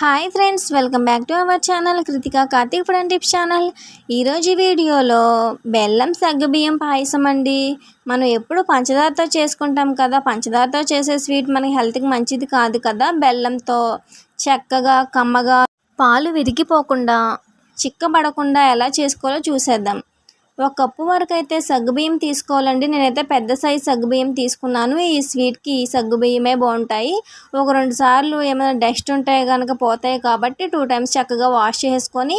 Hi friends welcome back to our channel Krithika Karthik friend tips channel ఈరోజు వీడియోలో బెల్లం సగ్గుబియ్యం పాయసం అండి. మనం ఎప్పుడు పంచదారతో చేసుకుంటాం కదా? పంచదారతో చేసే స్వీట్ మనకి హెల్త్కి మంచిది కాదు కదా? బెల్లంతో చక్కగా కమ్మగా పాలు విరిగిపోకుండా చిక్కబడకుండా ఎలా చేసుకోవాలో చూసేద్దాం. ఒక కప్పు వరకు అయితే సగ్గుబియ్యం తీసుకోవాలండి. నేనైతే పెద్ద సైజ్ సగ్గుబియ్యం తీసుకున్నాను. ఈ స్వీట్కి ఈ సగ్గుబియ్యమే బాగుంటాయి. ఒక రెండు సార్లు ఏమైనా డస్ట్ ఉంటాయి కనుక పోతాయి కాబట్టి టూ టైమ్స్ చక్కగా వాష్ చేసుకొని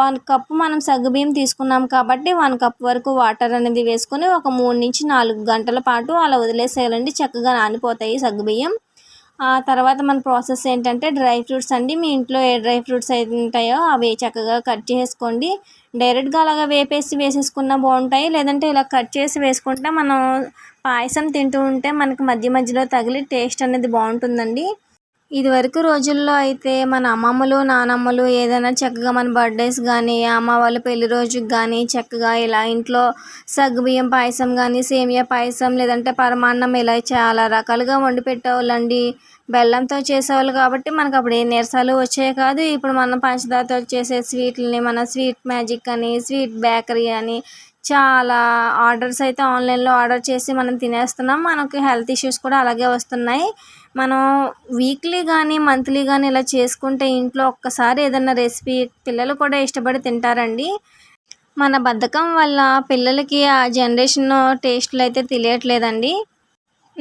వన్ కప్ మనం సగ్గుబియ్యం తీసుకున్నాం కాబట్టి వన్ కప్ వరకు వాటర్ అనేది వేసుకొని ఒక మూడు నుంచి నాలుగు గంటల పాటు అలా వదిలేసేయాలండి. చక్కగా నానిపోతాయి సగ్గుబియ్యం ఆ తర్వాత మన ప్రాసెస్ ఏంటంటే డ్రై ఫ్రూట్స్ అండి. మీ ఇంట్లో ఏ డ్రై ఫ్రూట్స్ అయితే ఉంటాయో అవి చక్కగా కట్ చేసుకోండి. డైరెక్ట్గా అలాగా వేపేసి వేసేసుకున్నా బాగుంటాయి. లేదంటే ఇలా కట్ చేసి వేసుకుంటే మనం పాయసం తింటూ ఉంటే మనకి మధ్య మధ్యలో తగిలి టేస్ట్ అనేది బాగుంటుందండి. ఇదివరకు రోజుల్లో అయితే మన అమ్మమ్మలు నానమ్మలు ఏదైనా చక్కగా మన బర్త్డేస్ కానీ అమ్మ వాళ్ళ పెళ్ళి రోజుకి కానీ చక్కగా ఇలా ఇంట్లో సగ్గుబియ్యం పాయసం కానీ సేమియా పాయసం లేదంటే పరమాన్నం ఇలా చాలా రకాలుగా వండి పెట్టేవాళ్ళండి. బెల్లంతో చేసేవాళ్ళు కాబట్టి మనకు అప్పుడు ఏ నీరసాలు వచ్చాయి కాదు. ఇప్పుడు మనం పంచదారతో చేసే స్వీట్లని మన స్వీట్ మ్యాజిక్ అని స్వీట్ బేకరీ అని చాలా ఆర్డర్స్ అయితే ఆన్లైన్లో ఆర్డర్ చేసి మనం తినేస్తున్నాం. మనకి హెల్త్ ఇష్యూస్ కూడా అలాగే వస్తున్నాయి. మనం వీక్లీ కానీ మంత్లీ కానీ ఇలా చేసుకుంటే ఇంట్లో ఒక్కసారి ఏదైనా రెసిపీ పిల్లలు కూడా ఇష్టపడి తింటారండి. మన బద్ధకం వల్ల పిల్లలకి ఆ జనరేషన్ టేస్ట్లు అయితే తెలియట్లేదండి.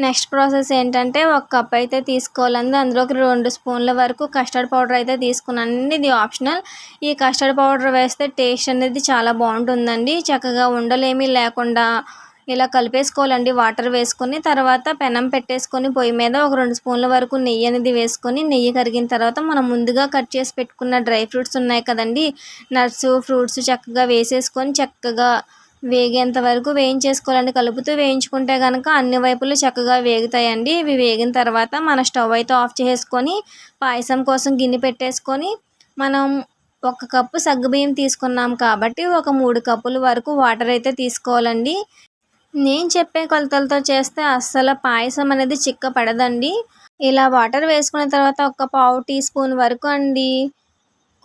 నెక్స్ట్ ప్రాసెస్ ఏంటంటే ఒక కప్ అయితే తీసుకోవాలండి. అందులోకి రెండు స్పూన్ల వరకు కస్టర్డ్ పౌడర్ అయితే తీసుకున్నానండి ఇది ఆప్షనల్. ఈ కస్టర్డ్ పౌడర్ వేస్తే టేస్ట్ అనేది చాలా బాగుంటుందండి. చక్కగా ఉండలేమీ లేకుండా ఇలా కలిపేసుకోవాలండి. వాటర్ వేసుకొని తర్వాత పెనం పెట్టేసుకొని పొయ్యి మీద ఒక రెండు స్పూన్ల వరకు నెయ్యి అనేది వేసుకొని నెయ్యి కరిగిన తర్వాత మనం ముందుగా కట్ చేసి పెట్టుకున్న డ్రై ఫ్రూట్స్ ఉన్నాయి కదండి. నట్స్ ఫ్రూట్స్ చక్కగా వేసేసుకొని చక్కగా వేగేంత వరకు వేయించేసుకోవాలండి. కలుపుతూ వేయించుకుంటే కనుక అన్ని వైపులు చక్కగా వేగుతాయండి. ఇవి వేగిన తర్వాత మన స్టవ్ అయితే ఆఫ్ చేసుకొని పాయసం కోసం గిన్నె పెట్టేసుకొని మనం ఒక కప్పు సగ్గుబియ్యం తీసుకున్నాం కాబట్టి ఒక మూడు కప్పుల వరకు వాటర్ అయితే తీసుకోవాలండి. నేను చెప్పే కొలతలతో చేస్తే అస్సలు పాయసం అనేది చిక్క పడదండి ఇలా వాటర్ వేసుకున్న తర్వాత ఒక పావు టీ స్పూన్ వరకు అండి.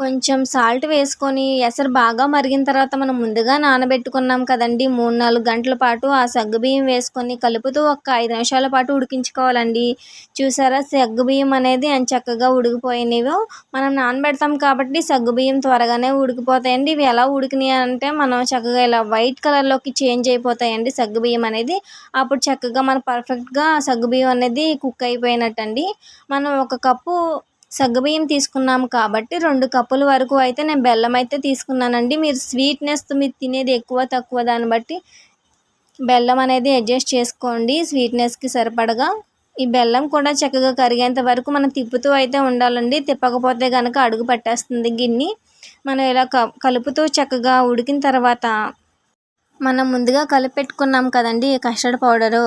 కొంచెం సాల్ట్ వేసుకొని ఎసరు బాగా మరిగిన తర్వాత మనం ముందుగా నానబెట్టుకున్నాం కదండి. మూడు నాలుగు గంటల పాటు ఆ సగ్గుబియ్యం వేసుకొని కలుపుతూ ఒక ఐదు నిమిషాల పాటు ఉడికించుకోవాలండి. చూసారా? సగ్గుబియ్యం అనేది చక్కగా ఉడికిపోయినవి మనం నానబెడతాం కాబట్టి సగ్గుబియ్యం త్వరగానే ఉడికిపోతాయండి. ఇవి ఎలా ఉడికినాయి అంటే మనం చక్కగా ఇలా వైట్ కలర్లోకి చేంజ్ అయిపోతాయండి సగ్గుబియ్యం అనేది. అప్పుడు చక్కగా మన పర్ఫెక్ట్గా సగ్గుబియ్యం అనేది కుక్ అయిపోయినట్టండి. మనం ఒక కప్పు సగ్గుబియ్యం తీసుకున్నాము కాబట్టి రెండు కప్పుల వరకు అయితే నేను బెల్లం అయితే తీసుకున్నానండి. మీరు స్వీట్నెస్ మీరు తినేది ఎక్కువ తక్కువ దాన్ని బట్టి బెల్లం అనేది అడ్జస్ట్ చేసుకోండి. స్వీట్నెస్కి సరిపడగా ఈ బెల్లం కూడా చక్కగా కరిగేంత వరకు మనం తిప్పుతూ అయితే ఉండాలండి. తిప్పకపోతే కనుక అడుగు పట్టేస్తుంది గిన్నె. మనం ఇలా కలుపుతూ చక్కగా ఉడికిన తర్వాత మనం ముందుగా కలిపెట్టుకున్నాం కదండి కస్టర్డ్ పౌడరు.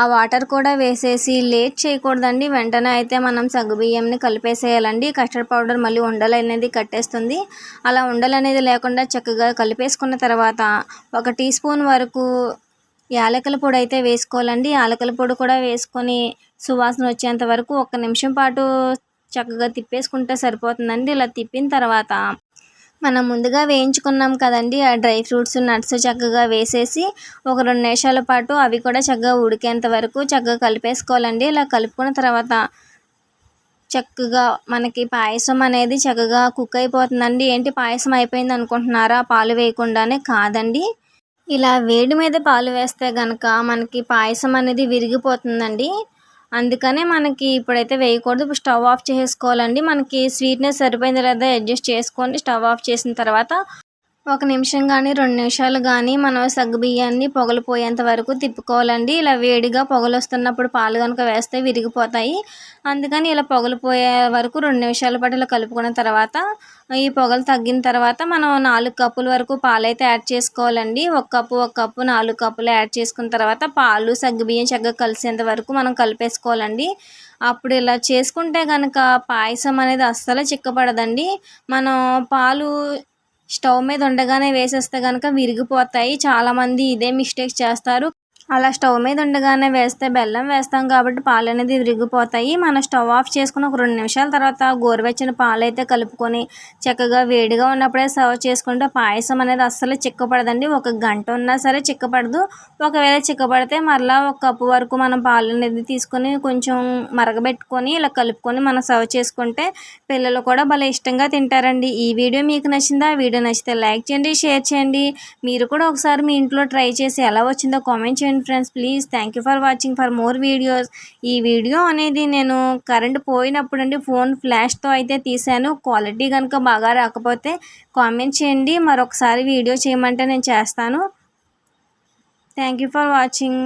ఆ వాటర్ కూడా వేసేసి లేట్ చేయకూడదండి. వెంటనే అయితే మనం సగ్గుబియ్యంని కలిపేసేయాలండి. కస్టర్డ్ పౌడర్ మళ్ళీ ఉండలు అనేది కట్టేస్తుంది. అలా ఉండలు అనేది లేకుండా చక్కగా కలిపేసుకున్న తర్వాత ఒక టీ స్పూన్ వరకు యాలకుల పొడి అయితే వేసుకోవాలండి. యాలకుల పొడి కూడా వేసుకొని సువాసన వచ్చేంత వరకు ఒక నిమిషం పాటు చక్కగా తిప్పేసుకుంటే సరిపోతుందండి. ఇలా తిప్పిన తర్వాత మనం ముందుగా వేయించుకున్నాం కదండి ఆ డ్రై ఫ్రూట్స్ నట్స్ చక్కగా వేసేసి ఒక రెండు నిమిషాల పాటు అవి కూడా చక్కగా ఉడికేంత వరకు చక్కగా కలిపేసుకోవాలండి. ఇలా కలుపుకున్న తర్వాత చక్కగా మనకి పాయసం అనేది చక్కగా కుక్ అయిపోతుందండి. ఏంటి పాయసం అయిపోయింది అనుకుంటున్నారా? పాలు వేయకుండానే కాదండి. ఇలా వేడి మీద పాలు వేస్తే కనుక మనకి పాయసం అనేది విరిగిపోతుందండి. అందుకనే మనకి ఇప్పుడైతే వేయకూడదు. ఇప్పుడు స్టవ్ ఆఫ్ చేసుకోవాలండి. మనకి స్వీట్నెస్ సరిపోయింది లేదా అడ్జస్ట్ చేసుకోండి. స్టవ్ ఆఫ్ చేసిన తర్వాత ఒక నిమిషం కానీ రెండు నిమిషాలు కానీ మనం సగ్గుబియ్యాన్ని పొగలు పోయేంత వరకు తిప్పుకోవాలండి. ఇలా వేడిగా పొగలు వస్తున్నప్పుడు పాలు కనుక వేస్తే విరిగిపోతాయి. అందుకని ఇలా పొగలు పోయే వరకు రెండు నిమిషాల పాటు ఇలా కలుపుకున్న తర్వాత ఈ పొగలు తగ్గిన తర్వాత మనం నాలుగు కప్పుల వరకు పాలు అయితే యాడ్ చేసుకోవాలండి. ఒక కప్పు ఒక కప్పు నాలుగు కప్పులు యాడ్ చేసుకున్న తర్వాత పాలు సగ్గుబియ్యం చక్కగా కలిసేంత వరకు మనం కలిపేసుకోవాలండి. అప్పుడు ఇలా చేసుకుంటే కనుక పాయసం అనేది అస్సలు చిక్కపడదండి. మనం పాలు స్టవ్ మీద ఉండగానే వేసేస్తే కనుక విరిగిపోతాయి. చాలామంది ఇదే మిస్టేక్ చేస్తారు. అలా స్టవ్ మీద ఉండగానే వేస్తే బెల్లం వేస్తాం కాబట్టి పాలు అనేది విరిగిపోతాయి. మనం స్టవ్ ఆఫ్ చేసుకుని ఒక రెండు నిమిషాల తర్వాత గోరువెచ్చని పాలు అయితే కలుపుకొని చక్కగా వేడిగా ఉన్నప్పుడే సర్వ్ చేసుకుంటే పాయసం అనేది అస్సలు చిక్కపడదండి. ఒక గంట ఉన్నా సరే చిక్కపడదు. ఒకవేళ చిక్కపడితే మరలా ఒక కప్పు వరకు మనం పాలు అనేది తీసుకొని కొంచెం మరగబెట్టుకొని ఇలా కలుపుకొని మనం సర్వ్ చేసుకుంటే పిల్లలు కూడా భలే ఇష్టంగా తింటారండి. ఈ వీడియో మీకు నచ్చిందా? వీడియో నచ్చితే లైక్ చేయండి షేర్ చేయండి. మీరు కూడా ఒకసారి మీ ఇంట్లో ట్రై చేసి ఎలా వచ్చిందో కామెంట్ చేయండి. చేయండి friends please thank you for watching for more videos ఈ వీడియో అనేది నేను కరెంట్ పోయినప్పుడు అండి ఫోన్ ఫ్లాష్తో అయితే తీశాను. క్వాలిటీ కనుక బాగా రాకపోతే కామెంట్ చేయండి. మరొకసారి వీడియో చేయమంటే నేను చేస్తాను. Thank you for watching